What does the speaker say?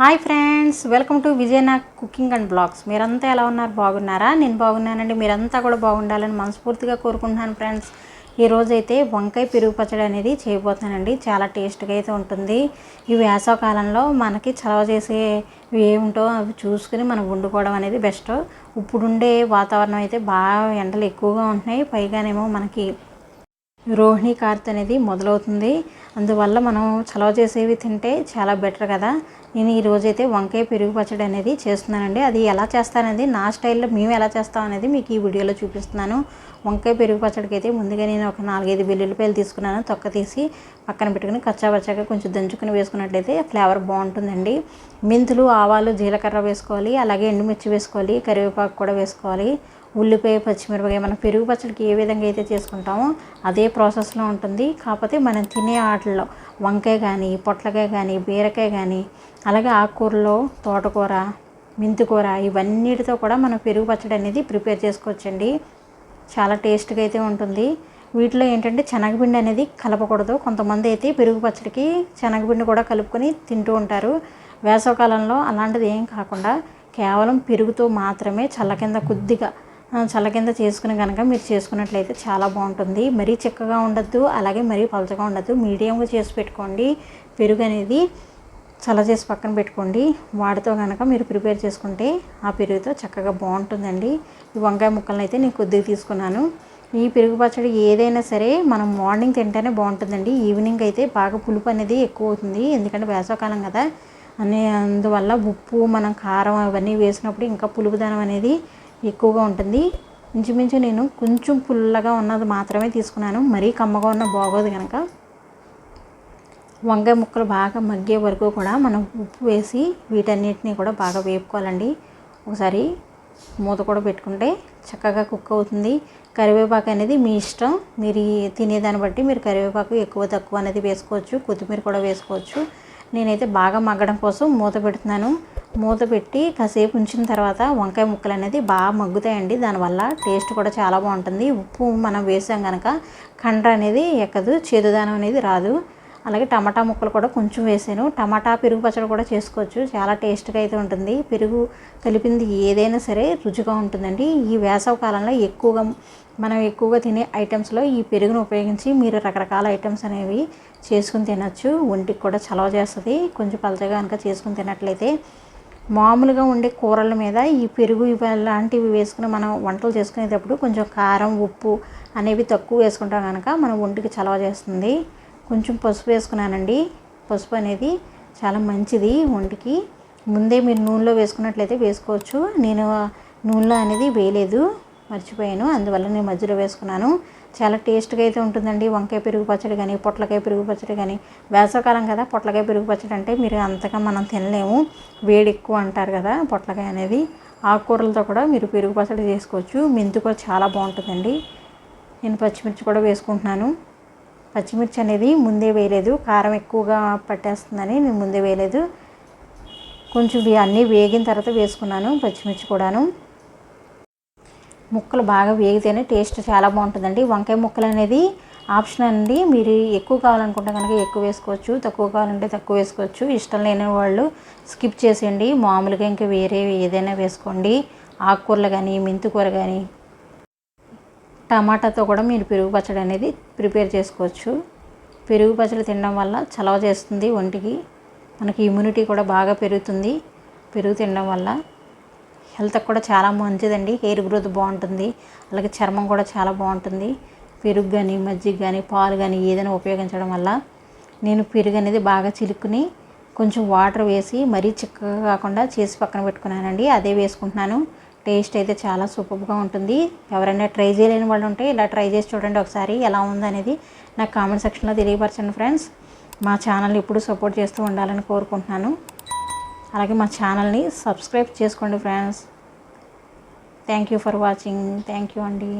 Hi friends welcome to Vijayanag cooking and blogs. మీరంతా ఎలా ఉన్నారు? బాగున్నారా? నేను బాగున్నానండి. మీరంతా కూడా బాగుండాలని మనస్ఫూర్తిగా కోరుకుంటున్నాను ఫ్రెండ్స్. ఈరోజైతే వంకాయ పెరుగు పచ్చడి అనేది చేయబోతానండి చాలా టేస్ట్గా అయితే ఉంటుంది. ఈ వేసవకాలంలో మనకి చలవ చేసే ఏమిటో అవి చూసుకుని మనం వండుకోవడం అనేది బెస్ట్. ఇప్పుడుండే వాతావరణం అయితే బాగా ఎండలు ఎక్కువగా ఉంటున్నాయి. పైగానేమో మనకి రోహిణి కార్త్ అనేది మొదలవుతుంది. అందువల్ల మనం చలవ చేసేవి తింటే చాలా బెటర్ కదా. నేను ఈరోజైతే వంకాయ పెరుగు పచ్చడి అనేది చేస్తున్నానండి. అది ఎలా చేస్తాననేది నా స్టైల్లో మేము ఎలా చేస్తాం అనేది మీకు ఈ వీడియోలో చూపిస్తున్నాను. వంకాయ పెరుగు పచ్చడికి అయితే ముందుగా నేను ఒక నాలుగైదు వెల్లుల్లిపాయలు తీసుకున్నాను. తొక్క తీసి పక్కన పెట్టుకుని కచ్చాబచ్చాగా కొంచెం దంచుకుని వేసుకున్నట్లయితే ఫ్లేవర్ బాగుంటుందండి. మెంతులు ఆవాలు జీలకర్ర వేసుకోవాలి. అలాగే ఎండుమిర్చి వేసుకోవాలి. కరివేపాకు కూడా వేసుకోవాలి. ఉల్లిపాయ పచ్చిమిరపకాయ మనం పెరుగు పచ్చడికి ఏ విధంగా అయితే చేసుకుంటామో అదే ప్రాసెస్లో ఉంటుంది. కాకపోతే మనం తినే ఆటల్లో వంకాయ కానీ పొట్లకాయ కానీ బీరకాయ కానీ అలాగే ఆకుకూరలో తోటకూర మెంతికూర ఇవన్నిటితో కూడా మనం పెరుగు పచ్చడి అనేది ప్రిపేర్ చేసుకోవచ్చండి. చాలా టేస్ట్గా అయితే ఉంటుంది. వీటిలో ఏంటంటే శనగపిండి అనేది కలపకూడదు. కొంతమంది అయితే పెరుగు పచ్చడికి శనగపిండి కూడా కలుపుకొని తింటూ ఉంటారు. వేసవకాలంలో అలాంటిది ఏం కాకుండా కేవలం పెరుగుతో మాత్రమే చల్ల కింద కొద్దిగా చల్ల కింద చేసుకుని కనుక మీరు చేసుకున్నట్లయితే చాలా బాగుంటుంది. మరీ చిక్కగా ఉండద్దు అలాగే మరీ పలచగా ఉండద్దు. మీడియంగా చేసి పెట్టుకోండి. పెరుగు అనేది చల్ల చేసి పక్కన పెట్టుకోండి. వాటితో కనుక మీరు ప్రిపేర్ చేసుకుంటే ఆ పెరుగుతో చక్కగా బాగుంటుందండి. ఈ వంకాయ ముక్కలను అయితే నేను కొద్దిగా తీసుకున్నాను. ఈ పెరుగు పచ్చడి ఏదైనా సరే మనం మార్నింగ్ తింటేనే బాగుంటుందండి. ఈవినింగ్ అయితే బాగా పులుపు అనేది ఎక్కువ అవుతుంది. ఎందుకంటే వేసవకాలం కదా. అనే అందువల్ల ఉప్పు మనం కారం అవన్నీ వేసినప్పుడు ఇంకా పులుపుదనం అనేది ఎక్కువగా ఉంటుంది. ఇంచుమించు నేను కొంచెం పుల్లగా ఉన్నది మాత్రమే తీసుకున్నాను. మరీ కమ్మగా ఉన్న బాగోదు కనుక వంకాయ ముక్కలు బాగా మగ్గే వరకు కూడా మనం ఉప్పు వేసి వీటన్నిటిని కూడా బాగా వేపుకోవాలండి. ఒకసారి మూత కూడా పెట్టుకుంటే చక్కగా కుక్ అవుతుంది. కరివేపాకు అనేది మీ ఇష్టం. మీరు తినేదాన్ని బట్టి మీరు కరివేపాకు ఎక్కువ తక్కువ అనేది వేసుకోవచ్చు. కొత్తిమీర కూడా వేసుకోవచ్చు. నేనైతే బాగా మగ్గడం కోసం మూత పెడుతున్నాను. మూత పెట్టి కాసేపు ఉంచిన తర్వాత వంకాయ ముక్కలు అనేది బాగా మగ్గుతాయండి. దానివల్ల టేస్ట్ కూడా చాలా బాగుంటుంది. ఉప్పు మనం వేసాం కనుక కండ్ర అనేది ఎక్కదు చేదుదానం అనేది రాదు. అలాగే టమాటా ముక్కలు కూడా కొంచెం వేసాను. టమాటా పెరుగు పచ్చడి కూడా చేసుకోవచ్చు. చాలా టేస్ట్గా అయితే ఉంటుంది. పెరుగు కలిపింది ఏదైనా సరే రుచిగా ఉంటుందండి. ఈ వేసవ కాలంలో ఎక్కువగా మనం ఎక్కువగా తినే ఐటమ్స్లో ఈ పెరుగును ఉపయోగించి మీరు రకరకాల ఐటమ్స్ అనేవి చేసుకుని తినచ్చు. ఒంటికి కూడా చలవ చేస్తుంది. కొంచెం పలచగా కనుక చేసుకుని తినట్లయితే మామూలుగా ఉండే కూరల మీద ఈ పెరుగు ఇలాంటివి వేసుకుని మనం వంటలు చేసుకునేటప్పుడు కొంచెం కారం ఉప్పు అనేవి తక్కువ వేసుకుంటాం కనుక మన ఒంటికి చలవ చేస్తుంది. కొంచెం పసుపు వేసుకున్నానండి. పసుపు అనేది చాలా మంచిది ఒంటికి. ముందే మీరు నూనెలో వేసుకున్నట్లయితే వేసుకోవచ్చు. నేను నూనెలో అనేది వేయలేదు. మర్చిపోయాను. అందువల్ల నేను మధ్యలో వేసుకున్నాను. చాలా టేస్ట్గా అయితే ఉంటుందండి. వంకాయ పెరుగు పచ్చడి కానీ పొట్లకాయ పెరుగు పచ్చడి కానీ వేసవకాలం కదా పొట్లకాయ పెరుగు పచ్చడి అంటే మీరు అంతగా మనం తినలేము. వేడి ఎక్కువ అంటారు కదా పొట్లకాయ అనేది. ఆకుకూరలతో కూడా మీరు పెరుగు పచ్చడి చేసుకోవచ్చు. మెంతి కూడా చాలా బాగుంటుందండి. నేను పచ్చిమిర్చి కూడా వేసుకుంటున్నాను. పచ్చిమిర్చి అనేది ముందే వేయలేదు. కారం ఎక్కువగా పట్టేస్తుందని నేను ముందే వేయలేదు. కొంచెం అన్నీ వేగిన తర్వాత వేసుకున్నాను పచ్చిమిర్చి కూడాను. ముక్కలు బాగా వేగితేనే టేస్ట్ చాలా బాగుంటుందండి. వంకాయ ముక్కలు అనేది ఆప్షన్ అండి. మీరు ఎక్కువ కావాలనుకుంటే కనుక ఎక్కువ వేసుకోవచ్చు తక్కువ కావాలంటే తక్కువ వేసుకోవచ్చు. ఇష్టం లేని వాళ్ళు స్కిప్ చేసేయండి. మామూలుగా ఇంకా వేరే ఏదైనా వేసుకోండి. ఆకుకూరలు కానీ మెంతికూర కానీ టమాటాతో కూడా మీరు పెరుగు పచ్చడి అనేది ప్రిపేర్ చేసుకోవచ్చు. పెరుగు పచ్చడి తినడం వల్ల చలవ చేస్తుంది ఒంటికి. మనకి ఇమ్యూనిటీ కూడా బాగా పెరుగుతుంది. పెరుగు తినడం వల్ల హెల్త్కి కూడా చాలా మంచిదండి. హెయిర్ గ్రోత్ బాగుంటుంది. అలాగే చర్మం కూడా చాలా బాగుంటుంది. పెరుగు కానీ మజ్జిగ కానీ పాలు కానీ ఏదైనా ఉపయోగించడం వల్ల నేను పెరుగు అనేది బాగా చిలుక్కుని కొంచెం వాటర్ వేసి మరీ చిక్కగా కాకుండా చేసి పక్కన పెట్టుకున్నానండి. అదే వేసుకుంటున్నాను. టేస్ట్ అయితే చాలా సూపర్గా ఉంటుంది. ఎవరైనా ట్రై చేయలేని వాళ్ళు ఉంటే ఇలా ట్రై చేసి చూడండి ఒకసారి ఎలా ఉందనేది నాకు కామెంట్ సెక్షన్లో తెలియపరచండి ఫ్రెండ్స్. మా ఛానల్ ఇప్పుడు సపోర్ట్ చేస్తూ ఉండాలని కోరుకుంటున్నాను. అలాగే మా ఛానల్ని సబ్స్క్రైబ్ చేసుకోండి friends. Thank you for watching. Thank you అండి.